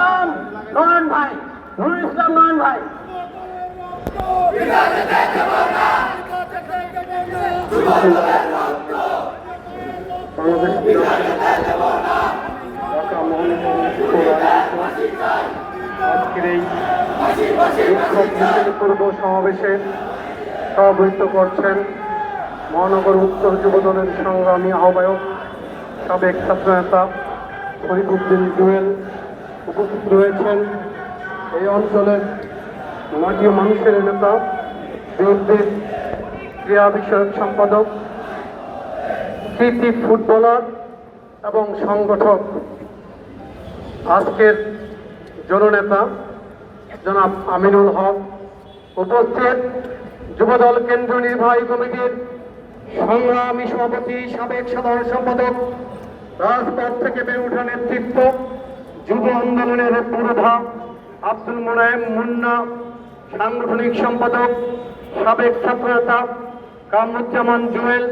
ইসলাম ভাই ইসলাম ভাই। আজকের এই পূর্ব সমাবেশে সভাপতিত্ব করছেন মহানগর উত্তর যুব দলের সংগ্রামী আহ্বায়ক, সাবেক ছাত্রনেতা শরীফুদ্দিন জুয়েল উপস্থিত রয়েছেন এই অঞ্চলের মাটি মানুষের নেতা বিএনপির ক্রীড়া বিষয়ক সম্পাদক, কৃতি ফুটবলার এবং সংগঠক, আজকের জননেতা জনাব আমিনুল হক উপস্থিত। যুবদল কেন্দ্রীয় নির্বাহী কমিটির সংগ্রামী সভাপতি, সাবেক সাধারণ সম্পাদক, রাজপথ থেকে বেড়ে ওঠা নেতৃত্ব যুব আন্দোলনের পুরোধা আব্দুল মোনায়েম মুন্না সাংগঠনিক সম্পাদক সাবেক ছাত্রনেতা কামরুজ্জামান জুয়েল